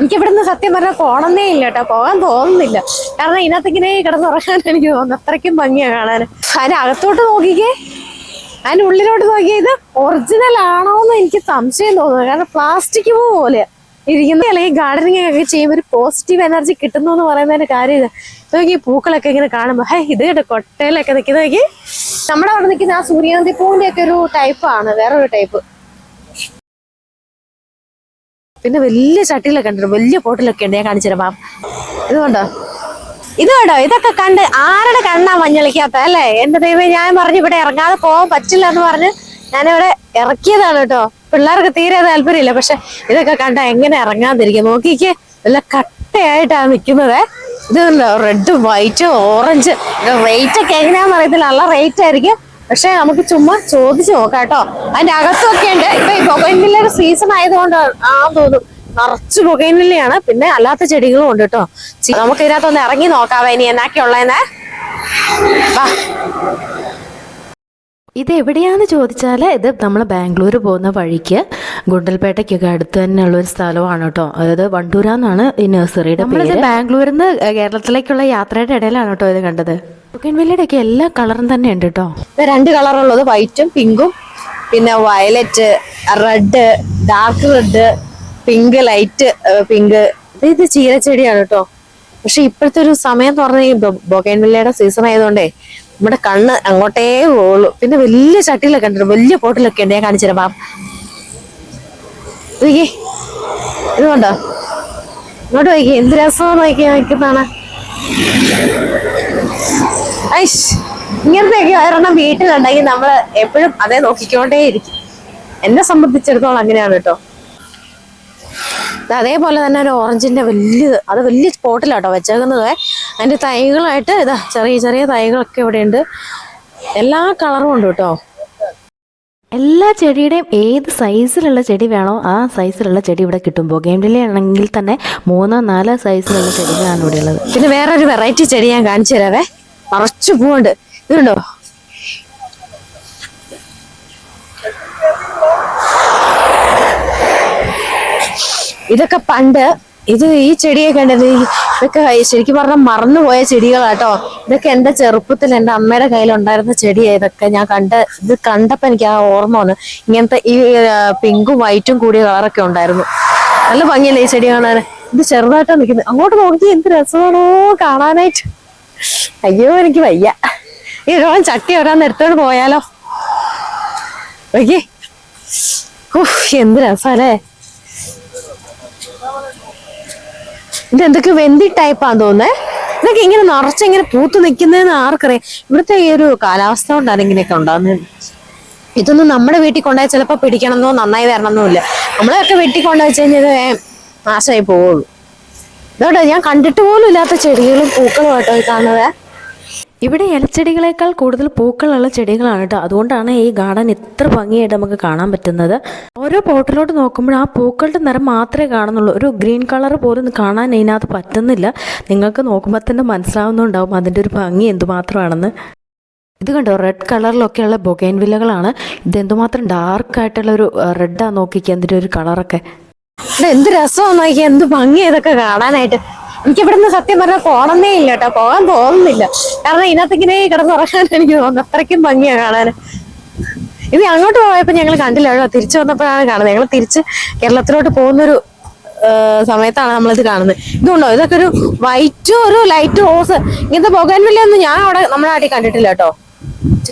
എനിക്ക് ഇവിടുന്ന് സത്യം പറഞ്ഞാൽ പോകണമെന്നേ ഇല്ല കേട്ടോ. പോകാൻ തോന്നുന്നില്ല. കാരണം ഇതിനകത്ത് ഇങ്ങനെ കിടന്നുറങ്ങാൻ എനിക്ക് തോന്നുന്നു അത്രയ്ക്കും ഭംഗിയാണ് കാണാൻ അതിന് അകത്തോട്ട് നോക്കിക്കേ. അതിന്റെ ഉള്ളിലോട്ട് നോക്കിയത് ഒറിജിനൽ ആണോ എന്ന് എനിക്ക് സംശയം തോന്നുന്നു. കാരണം പ്ലാസ്റ്റിക് പോലെ ഇരിക്കുന്ന അല്ലെങ്കിൽ ഗാർഡനിങ് ഒക്കെ ചെയ്യുമ്പോൾ ഒരു പോസിറ്റീവ് എനർജി കിട്ടുന്നു എന്ന് പറയുന്നതിന്റെ കാര്യം ഇത് നോക്കി പൂക്കളൊക്കെ ഇങ്ങനെ കാണുമ്പോൾ ഹേ ഇത് കേട്ടോ കൊട്ടയിലൊക്കെ നിൽക്കുന്ന നോക്കി നമ്മുടെ അവിടെ നിൽക്കുന്ന ആ സൂര്യകാന്തി പൂവിന്റെ ഒക്കെ ഒരു ടൈപ്പാണ് വേറൊരു ടൈപ്പ് പിന്നെ വലിയ ചട്ടിയിലൊക്കെ ഉണ്ട് വലിയ പോട്ടിലൊക്കെ ഉണ്ട് ഞാൻ കാണിച്ചു മാം. ഇത് കണ്ടോ? ഇത് കണ്ടോ? ഇതൊക്കെ കണ്ട് ആരുടെ കണ്ണാ മഞ്ഞളിക്കാത്ത അല്ലേ? എന്റെ ദൈവം ഞാൻ പറഞ്ഞു ഇവിടെ ഇറങ്ങാതെ പോകാൻ പറ്റില്ല എന്ന് പറഞ്ഞ് ഞാനിവിടെ ഇറക്കിയതാണ് കേട്ടോ. പിള്ളേർക്ക് തീരെ താല്പര്യമില്ല പക്ഷെ ഇതൊക്കെ കണ്ട എങ്ങനെ ഇറങ്ങാതിരിക്കും. നോക്കിക്കേ നല്ല കട്ടയായിട്ടാണ് നിൽക്കുന്നത്. ഇത് റെഡ് വൈറ്റ് ഓറഞ്ച് റേറ്റ് ഒക്കെ എങ്ങനെയാണെന്ന് അറിയത്തില്ല. നല്ല റേറ്റ് ആയിരിക്കും. പക്ഷെ നമുക്ക് ചുമ്മാ ചോദിച്ചു നോക്കാം കേട്ടോ. അതിന്റെ അകത്തൊക്കെ ഉണ്ട് ഇപ്പൊ ഈ ബൊഗൈൻവില്ലയുടെ സീസൺ ആയതുകൊണ്ട് ആ തോന്നും നിറച്ച് ബൊഗൈൻവില്ലയാണ് പിന്നെ അല്ലാത്ത ചെടികളും ഉണ്ട് കേട്ടോ. നമുക്ക് ഇതിനകത്തൊന്ന് ഇറങ്ങി നോക്കാവേ ഇനി എന്നാക്കി ഉള്ളതെന്നേ. വാ. ഇത് എവിടെയാന്ന് ചോദിച്ചാൽ ഇത് നമ്മൾ ബാംഗ്ലൂർ പോകുന്ന വഴിക്ക് ഗുണ്ടൽപേട്ടയ്ക്കൊക്കെ അടുത്ത് തന്നെയുള്ള ഒരു സ്ഥലമാണ് കേട്ടോ. അതായത് വണ്ടൂരാന്നാണ് ഈ നഴ്സറിയുടെ പേര്. ബാംഗ്ലൂരിൽ നിന്ന് കേരളത്തിലേക്കുള്ള യാത്രയുടെ ഇടയിലാണ് കേട്ടോ ഇത് കണ്ടത്. ബുക്കൻവില്ലയുടെ ഒക്കെ എല്ലാ കളറും തന്നെ ഉണ്ട് കേട്ടോ രണ്ട് കളറുള്ളത് വൈറ്റും പിങ്കും. പിന്നെ violet red dark red pink light pink. ഇത് ചീരച്ചെടിയാണ് കേട്ടോ. പക്ഷെ ഇപ്പോഴത്തെ ഒരു സമയം പറഞ്ഞാൽ ഈ സീസൺ ആയതുകൊണ്ടേ നമ്മുടെ കണ്ണ് അങ്ങോട്ടേ പോകുള്ളൂ പിന്നെ വലിയ ചട്ടിയിലൊക്കെ ഉണ്ട് വലിയ പോട്ടിലൊക്കെ ഉണ്ട്. ഞാൻ കാണിച്ചു തരാം ബാം നോക്കിയേ. ഇത് കണ്ടോ? ഇങ്ങോട്ട് നോക്കിയേ. എന്ത് രസമാണ് നോക്കിയാ. നിൽക്കുന്നതാണ് ഐഷ് ഇങ്ങനത്തെയൊക്കെ ഒരെണ്ണം വീട്ടിലുണ്ടെങ്കിൽ നമ്മൾ എപ്പോഴും അതേ നോക്കിക്കൊണ്ടേ ഇരിക്കും. എന്നെ സംബന്ധിച്ചിടത്തോളം അങ്ങനെയാണ് കേട്ടോ. അതേപോലെ തന്നെ ഒരു ഓറഞ്ചിന്റെ വലിയത് അത് വലിയ സ്പോട്ടിലാട്ടോ വെച്ചേക്കുന്നത്. അതിന്റെ തൈകളായിട്ട് ഇതാ ചെറിയ ചെറിയ തൈകളൊക്കെ ഇവിടെ ഉണ്ട് എല്ലാ കളറും ഉണ്ട് കേട്ടോ. എല്ലാ ചെടിയുടെയും ഏത് സൈസിലുള്ള ചെടി വേണോ ആ സൈസിലുള്ള ചെടി ഇവിടെ കിട്ടും ബൊഗേമിലെ ആണെങ്കിൽ തന്നെ മൂന്നോ നാലോ സൈസിലുള്ള ചെടികളാണ് ഇവിടെ ഉള്ളത്. പിന്നെ വേറൊരു വെറൈറ്റി ചെടി ഞാൻ കാണിച്ചു തരാവേ. നിറച്ചു പൂവുണ്ട് ഇതുണ്ടോ ഇതൊക്കെ പണ്ട് ഇത് ഈ ചെടിയൊക്കെ ഉണ്ടത് ഇതൊക്കെ ശരിക്കും പറഞ്ഞാൽ മറന്നുപോയ ചെടികളാട്ടോ. ഇതൊക്കെ എന്റെ ചെറുപ്പത്തിൽ എന്റെ അമ്മയുടെ കയ്യിലുണ്ടായിരുന്ന ചെടിയാ ഇതൊക്കെ. ഞാൻ കണ്ട ഇത് കണ്ടപ്പോൾ എനിക്ക് ആ ഓർമ്മ വന്നു. ഇങ്ങനത്തെ ഈ പിങ്കും വൈറ്റും കൂടിയ കളറൊക്കെ ഉണ്ടായിരുന്നു. നല്ല ഭംഗിയല്ലേ ഈ ചെടി കാണാൻ? ഇത് ചെറുതായിട്ടാണ് നിൽക്കുന്നത് അങ്ങോട്ട് നോക്കി എന്ത് രസമാണോ കാണാനായിട്ട്. അയ്യോ എനിക്ക് വയ്യ. ഈ ഒരാൾ ചട്ടി ഒരാൾ എടുത്തോണ്ട് പോയാലോ? ഓക്കെ എന്ത് രസല്ലേ? ഇത് എന്തൊക്കെ വെന്തി ടൈപ്പാന്ന് തോന്നേ ഇതൊക്കെ ഇങ്ങനെ നിറച്ച് ഇങ്ങനെ പൂത്ത് നിൽക്കുന്നതെന്ന് ആർക്കറിയാം. ഇവിടുത്തെ ഈ ഒരു കാലാവസ്ഥ കൊണ്ടാണ് ഇങ്ങനെയൊക്കെ ഉണ്ടാകുന്നത് ഇതൊന്നും നമ്മുടെ വീട്ടിൽ കൊണ്ടുപോയാൽ ചിലപ്പോൾ പിടിക്കണമെന്നോ നന്നായി വരണമെന്നോ ഇല്ല. നമ്മളെയൊക്കെ വീട്ടിൽ കൊണ്ടുവച്ച് കഴിഞ്ഞാൽ നാശമായി പോവുള്ളൂ. ഇതോട്ടെ ഞാൻ കണ്ടിട്ട് പോലും ഇല്ലാത്ത ചെടികളും പൂക്കളും കേട്ടോ ഈ കാണുന്നത്. ഇവിടെ ഇലച്ചെടികളെക്കാൾ കൂടുതൽ പൂക്കളുള്ള ചെടികളാണ് കേട്ടോ. അതുകൊണ്ടാണ് ഈ ഗാർഡൻ ഇത്ര ഭംഗിയായിട്ട് നമുക്ക് കാണാൻ പറ്റുന്നത്. ഓരോ പോട്ടിലോട്ട് നോക്കുമ്പോൾ ആ പൂക്കളുടെ നിറം മാത്രമേ കാണുന്നുള്ളൂ. ഒരു ഗ്രീൻ കളർ പോലും കാണാൻ അതിനകത്ത് പറ്റുന്നില്ല. നിങ്ങൾക്ക് നോക്കുമ്പോൾ തന്നെ മനസ്സിലാവുന്നുണ്ടാവും അതിന്റെ ഒരു ഭംഗി എന്തുമാത്രമാണെന്ന്. ഇത് കണ്ടോ റെഡ് കളറിലൊക്കെയുള്ള ബൊഗൈൻ വില്ലകളാണ് ഇത് എന്തുമാത്രം ഡാർക്കായിട്ടുള്ള ഒരു റെഡാണ് നോക്കിക്കുക അതിന്റെ ഒരു കളറൊക്കെ എന്ത് രസമാണ് എന്ത് ഭംഗി ഇതൊക്കെ കാണാനായിട്ട്. എനിക്ക് ഇവിടുന്ന് സത്യം പറഞ്ഞാൽ പോണന്നേ ഇല്ല കേട്ടോ. പോകാൻ തോന്നുന്നില്ല. കാരണം ഇതിനകത്ത് ഇങ്ങനെ കിടന്നുറങ്ങാൻ എനിക്ക് തോന്നുന്നു. അത്രയ്ക്കും ഭംഗിയാ കാണാൻ ഇത് അങ്ങോട്ട് പോയപ്പോ ഞങ്ങൾ കണ്ടില്ല. തിരിച്ചു വന്നപ്പോഴാണ് കാണുന്നത്. ഞങ്ങൾ തിരിച്ച് കേരളത്തിലോട്ട് പോകുന്നൊരു സമയത്താണ് നമ്മളിത് കാണുന്നത്. ഇതുണ്ടോ? ഇതൊക്കെ ഒരു വൈറ്റും ഒരു ലൈറ്റ് റോസ്. ഇങ്ങനത്തെ ബൊഗൻവില്ലൊന്നും ഞാൻ അവിടെ നമ്മുടെ നാട്ടിൽ കണ്ടിട്ടില്ല കേട്ടോ.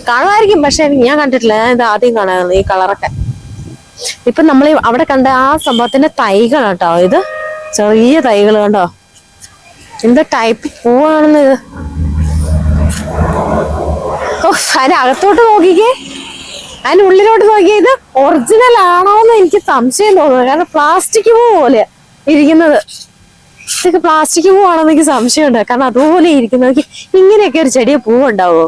കാണുമായിരിക്കും പക്ഷെ ഞാൻ കണ്ടിട്ടില്ല. ഞാൻ ഇത് ആദ്യം കാണാറുണ്ട് ഈ കളറൊക്കെ. ഇപ്പൊ നമ്മൾ അവിടെ കണ്ട ആ സംഭവത്തിന്റെ തൈകൾ കേട്ടോ. ഇത് ചെറിയ തൈകൾ കണ്ടോ? എന്ത് ടൈപ്പ് പൂവാണെന്ന് ഇത്? ഓ അകത്തോട്ട് നോക്കിക്കേ. അതിന് ഉള്ളിലോട്ട് നോക്കിയേ ഇത് ഒറിജിനൽ ആണോ എന്ന് എനിക്ക് സംശയം തോന്നുന്നു. കാരണം പ്ലാസ്റ്റിക് പൂ പോലെ ഇരിക്കുന്നത്. ഇതൊക്കെ പ്ലാസ്റ്റിക് പൂവാണെന്ന് എനിക്ക് സംശയമുണ്ട്. കാരണം അതുപോലെ ഇരിക്കുന്നത്. ഇങ്ങനെയൊക്കെ ഒരു ചെടിയെ പൂവുണ്ടാവോ?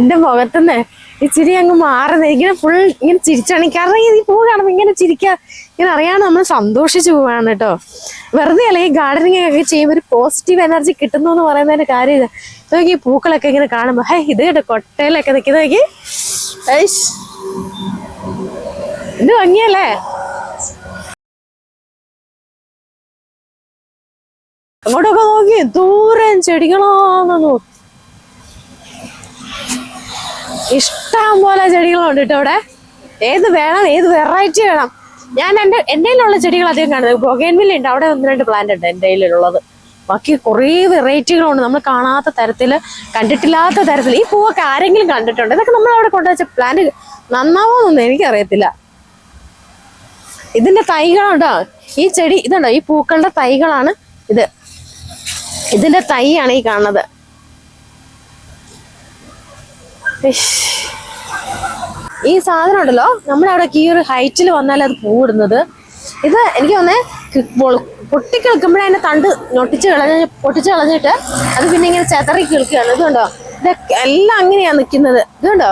എന്റെ മുഖത്തുനിന്ന് ഇച്ചിരി അങ്ങ് മാറുന്നത്. ഇങ്ങനെ ഫുൾ ഇങ്ങനെ ചിരിച്ചാണ് കാരണം ഈ പൂ കാണുമ്പോൾ ഇങ്ങനെ ചിരിക്കുക ഇങ്ങനെ അറിയാണ്ട് നമ്മൾ സന്തോഷിച്ചു പോവാണ് കേട്ടോ. വെറുതെ അല്ല ഈ ഗാർഡനിങ് ഒക്കെ ചെയ്യുമ്പോൾ ഒരു പോസിറ്റീവ് എനർജി കിട്ടുന്നു എന്ന് പറയുന്നതിന്റെ കാര്യം ഇത്. നോക്കി പൂക്കളൊക്കെ ഇങ്ങനെ കാണുമ്പോൾ ഹേ ഇത് കേട്ടോ കൊട്ടയിലൊക്കെ നിൽക്കുന്ന നോക്കി. ഇത് ഭംഗിയല്ലേ? അങ്ങോട്ടൊക്കെ നോക്കി ദൂരം ചെടികളാന്ന് നോക്കി ഇഷ്ടം പോലെ ചെടികളുണ്ട് കേട്ടോ ഇവിടെ ഏത് വേണം ഏത് വെറൈറ്റി വേണം. ഞാൻ എന്റെ എന്റെ കയ്യിലുള്ള ചെടികൾ അധികം കാണുന്നത് ബൊഗേൻവില്ല ഉണ്ട്. അവിടെ ഒന്ന് രണ്ട് പ്ലാന്റ് ഉണ്ട് എന്റെ കയ്യിലുള്ളത്. ബാക്കി കുറേ വെറൈറ്റികളുണ്ട് നമ്മൾ കാണാത്ത തരത്തിൽ കണ്ടിട്ടില്ലാത്ത തരത്തിൽ. ഈ പൂവൊക്കെ ആരെങ്കിലും കണ്ടിട്ടുണ്ട്? ഇതൊക്കെ നമ്മൾ അവിടെ കൊണ്ടുവച്ച പ്ലാന്റ് നന്നാവോന്നൊന്നും എനിക്കറിയത്തില്ല. ഇതിന്റെ തൈകളുണ്ടോ ഈ ചെടി ഇതുണ്ടോ? ഈ പൂക്കളുടെ തൈകളാണ് ഇത്. ഇതിന്റെ തൈയാണ് ഈ കാണുന്നത്. ഈ സാധനം ഉണ്ടല്ലോ നമ്മുടെ അവിടെ ഈ ഒരു ഹൈറ്റിൽ വന്നാൽ അത് പൂവിടുന്നത് ഇത് എനിക്ക് തോന്നേ പൊട്ടി അതിന്റെ തണ്ട് ഞൊട്ടിച്ച് കളഞ്ഞ് പൊട്ടിച്ച് കളഞ്ഞിട്ട് അത് പിന്നെ ഇങ്ങനെ ചെതറി കിളിക്കുകയാണ്. ഇതുണ്ടോ ഇതൊക്കെ എല്ലാം അങ്ങനെയാ നിൽക്കുന്നത്. ഇതുണ്ടോ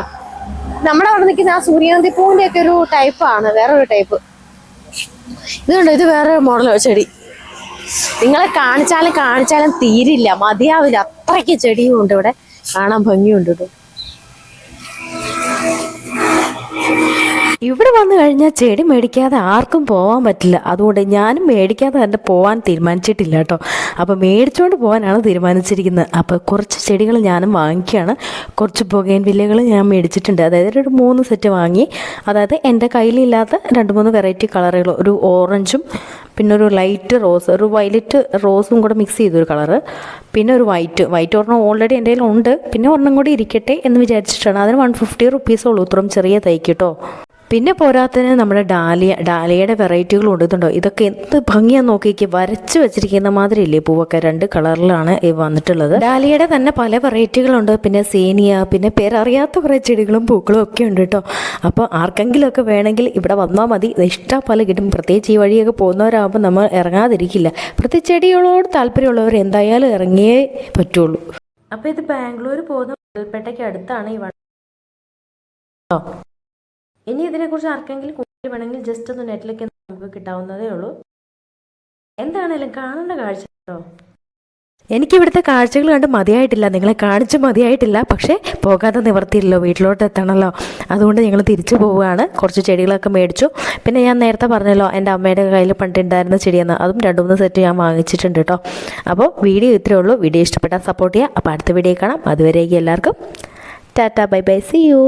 നമ്മുടെ അവിടെ നിൽക്കുന്ന ആ സൂര്യകാന്തി പൂവിന്റെ ഒക്കെ ഒരു ടൈപ്പാണ് വേറൊരു ടൈപ്പ് ഇതുണ്ടോ ഇത് വേറെ മോഡലോ ചെടി. നിങ്ങളെ കാണിച്ചാലും കാണിച്ചാലും തീരില്ല. മതിയാവില്ല. അത്രയ്ക്ക് ചെടിയും ഉണ്ട് ഇവിടെ. കാണാൻ ഭംഗിയുണ്ട് ഇവിടെ Thank you. ഇവിടെ വന്നു കഴിഞ്ഞാൽ ചെടി മേടിക്കാതെ ആർക്കും പോകാൻ പറ്റില്ല. അതുകൊണ്ട് ഞാനും മേടിക്കാതെ തന്നെ പോകാൻ തീരുമാനിച്ചിട്ടില്ല കേട്ടോ. അപ്പോൾ മേടിച്ചുകൊണ്ട് പോകാനാണ് തീരുമാനിച്ചിരിക്കുന്നത്. അപ്പോൾ കുറച്ച് ചെടികൾ ഞാനും വാങ്ങിക്കുകയാണ് കുറച്ച് പുകയൻ വില്ലകൾ ഞാൻ മേടിച്ചിട്ടുണ്ട്. അതായത് ഒരു മൂന്ന് സെറ്റ് വാങ്ങി. അതായത് എന്റെ കയ്യിലില്ലാത്ത രണ്ട് മൂന്ന് വെറൈറ്റി കളറുകൾ. ഒരു ഓറഞ്ചും പിന്നെ ഒരു ലൈറ്റ് റോസ് ഒരു വയലറ്റ് റോസും കൂടെ മിക്സ് ചെയ്തൊരു കളറ്. പിന്നെ ഒരു വൈറ്റ്. വൈറ്റ് ഒരെണ്ണം ഓൾറെഡി എന്റെ കയ്യിലുണ്ട്. പിന്നെ ഒരെണ്ണം കൂടി ഇരിക്കട്ടെ എന്ന് വിചാരിച്ചിട്ടാണ്. അതിന് വൺ ഫിഫ്റ്റി റുപ്പീസേ ഉള്ളൂ. ഇത്രയും ചെറിയ തൈക്ക് കേട്ടോ. പിന്നെ പോരാത്തതിന് നമ്മുടെ ഡാലിയ ഡാലിയയുടെ വെറൈറ്റികൾ ഉണ്ട് ഇതൊക്കെ എന്ത് ഭംഗിയാ നോക്കിക്ക്. വരച്ച് വെച്ചിരിക്കുന്ന മാതിരി ഇല്ലേ പൂവൊക്കെ രണ്ട് കളറിലാണ് ഈ വന്നിട്ടുള്ളത്. ഡാലിയയുടെ തന്നെ പല വെറൈറ്റികളുണ്ട് പിന്നെ സേനിയ പിന്നെ പേരറിയാത്ത കുറേ ചെടികളും പൂക്കളും ഒക്കെ ഉണ്ട് കേട്ടോ. അപ്പോൾ ആർക്കെങ്കിലുമൊക്കെ വേണമെങ്കിൽ ഇവിടെ വന്നാൽ മതി. ഇഷ്ടം പോലെ കിട്ടും. പ്രത്യേകിച്ച് ഈ വഴിയൊക്കെ പോകുന്നവരാകുമ്പോൾ നമ്മൾ ഇറങ്ങാതിരിക്കില്ല. പ്രത്യേകിച്ച് ചെടികളോട് താല്പര്യമുള്ളവർ എന്തായാലും ഇറങ്ങിയേ പറ്റുള്ളൂ. അപ്പോൾ ഇത് ബാംഗ്ലൂർ പോകുന്ന മുതൽപ്പേട്ടയ്ക്ക് അടുത്താണ് ഈ വണ്ടി ഇനി ഇതിനെക്കുറിച്ച് ആർക്കെങ്കിലും കൂടുതൽ വേണമെങ്കിൽ ജസ്റ്റ് ഒന്ന് നെറ്റിലേക്ക് നമുക്ക് കിട്ടാവുന്നതേ ഉള്ളൂ. എന്താണേലും കാണേണ്ട കാഴ്ച കേട്ടോ എനിക്ക് ഇവിടുത്തെ കാഴ്ചകൾ കണ്ട് മതിയായിട്ടില്ല. നിങ്ങളെ കാണിച്ച് മതിയായിട്ടില്ല. പക്ഷേ പോകാതെ നിവർത്തിയില്ലല്ലോ. വീട്ടിലോട്ട് എത്തണമല്ലോ അതുകൊണ്ട് ഞങ്ങൾ തിരിച്ചു പോവുകയാണ്. കുറച്ച് ചെടികളൊക്കെ മേടിച്ചു. പിന്നെ ഞാൻ നേരത്തെ പറഞ്ഞല്ലോ എന്റെ അമ്മയുടെ കയ്യിൽ പണ്ടുണ്ടായിരുന്ന ചെടിയെന്ന്. അതും രണ്ട് മൂന്ന് സെറ്റ് ഞാൻ വാങ്ങിച്ചിട്ടുണ്ട് കേട്ടോ. അപ്പോൾ വീഡിയോ ഇത്രയേ ഉള്ളൂ. വീഡിയോ ഇഷ്ടപ്പെട്ടാൽ സപ്പോർട്ട് ചെയ്യുക. അപ്പോൾ അടുത്ത വീഡിയോ കാണാം. അതുവരേക്കും എല്ലാവർക്കും. Tata bye bye. See you